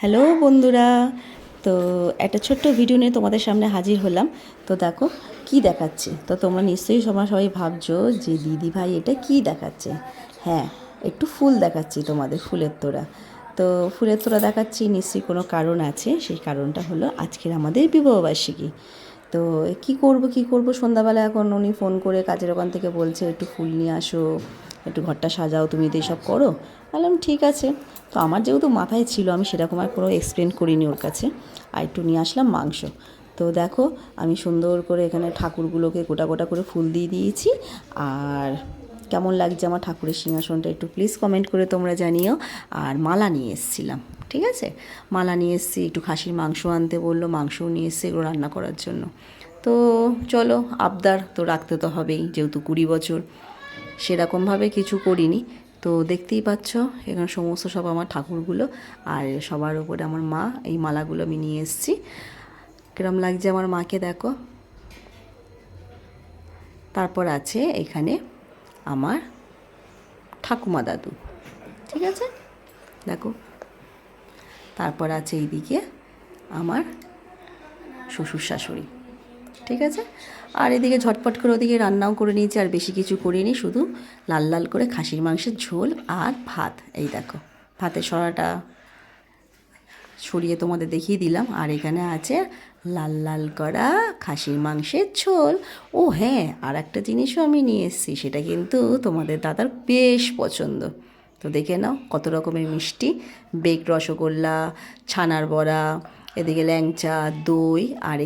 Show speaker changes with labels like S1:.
S1: Hello বন্ধুরা, তো একটা ছোট্ট ভিডিও নিয়ে তোমাদের সামনে হাজির হলাম। তো দেখো, কি দেখাচ্ছে? তো তোমরা নিশ্চয়ই সবাই সবাই ভাবছ যে দিদি ভাই এটা কি দেখাচ্ছে? হ্যাঁ একটু ফুল দেখাচ্ছি তোমাদের, ফুলের তোড়া। তো ফুলের তোড়া দেখাচ্ছি, নিশ্চয়ই কোনো কারণ আছে। সেই কারণটা হলো আজকের আমাদের বিবাহবার্ষিকী তো কি করব কি করব? সন্ধ্যাবেলা এখন উনি ফোন করে কাজের ওখান থেকে বলছে, একটু ফুল নিয়ে আসো। একটু ঘরটা সাজাও, তুমি তো সব করো বললাম ঠিক আছে। তো আমার যেহেতু মাথায় ছিল, আমি সেরকম আর কোনো এক্সপ্লেন করিনি ওর কাছে। আর একটু নিয়ে আসলাম মাংস। তো দেখো, আমি সুন্দর করে এখানে ঠাকুরগুলোকে গোটা গোটা করে ফুল দিয়ে দিয়েছি। আর কেমন লাগছে আমার ঠাকুরের সিংহাসনটা একটু প্লিজ কমেন্ট করে তোমরা জানিও। আর মালা নিয়ে এসেছিলাম, ঠিক আছে? মালা নিয়ে এসেছি, একটু খাসির মাংস আনতে বলল, মাংসও নিয়ে এসেছি এগুলো রান্না করার জন্য। তো চলো, আবদার তো রাখতে তো হবেই, যেহেতু কুড়ি বছর। সেরকমভাবে কিছু করিনি। তো দেখতেই পাচ্ছ, এখানে সমস্ত সব আমার ঠাকুরগুলো আর সবার উপরে আমার মা, এই মালাগুলো আমি নিয়ে এসেছি। কিরম লাগছে আমার মাকে দেখো। তারপর আছে এখানে আমার ঠাকুমা দাদু। ঠিক আছে? দেখো। তারপর আছে এইদিকে আমার শ্বশুর শাশুড়ি। ঠিক আছে? আর এদিকে ঝটপট করে ওদিকে রান্নাও করে নিয়েছি, আর বেশি কিছু করিনি, শুধু লাল লাল করে খাসির মাংসের ঝোল আর ভাত। এই দেখো, ভাতের সরাটা ছড়িয়ে তোমাদের দেখিয়ে দিলাম, আর এখানে আছে লাল লাল করা খাসির মাংসের ঝোল। ও হ্যাঁ আর একটা জিনিসও আমি নিয়ে এসেছি, সেটা কিন্তু তোমাদের দাদার বেশ পছন্দ। তো দেখে নাও, কত রকমের মিষ্টি। বেগ রসগোল্লা, ছানার বড়া, এদিকে ল্যাংচা, দই, আর